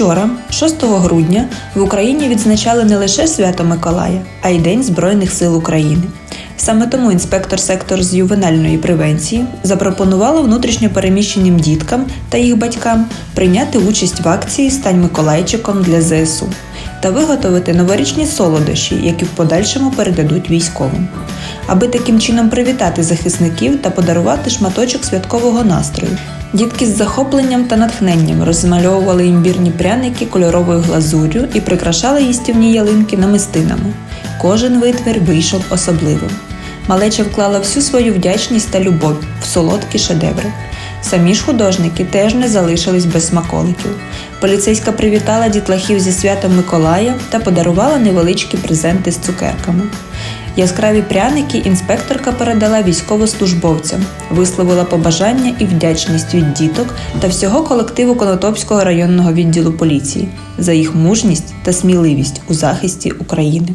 Вчора, 6 грудня, в Україні відзначали не лише свято Миколая, а й День Збройних сил України. Саме тому інспектор сектору з ювенальної превенції запропонувала внутрішньопереміщеним діткам та їх батькам прийняти участь в акції Стань Миколайчиком для ЗСУ та виготовити новорічні солодощі, які в подальшому передадуть військовим. Аби таким чином привітати захисників та подарувати шматочок святкового настрою. Дітки з захопленням та натхненням розмальовували імбірні пряники кольоровою глазур'ю і прикрашали їстівні ялинки намистинами. Кожен витвір вийшов особливим. Малеча вклала всю свою вдячність та любов в солодкі шедеври. Самі ж художники теж не залишились без смаколиків. Поліцейська привітала дітлахів зі святом Миколая та подарувала невеличкі презенти з цукерками. Яскраві пряники інспекторка передала військовослужбовцям, висловила побажання і вдячність від діток та всього колективу Конотопського районного відділу поліції за їх мужність та сміливість у захисті України.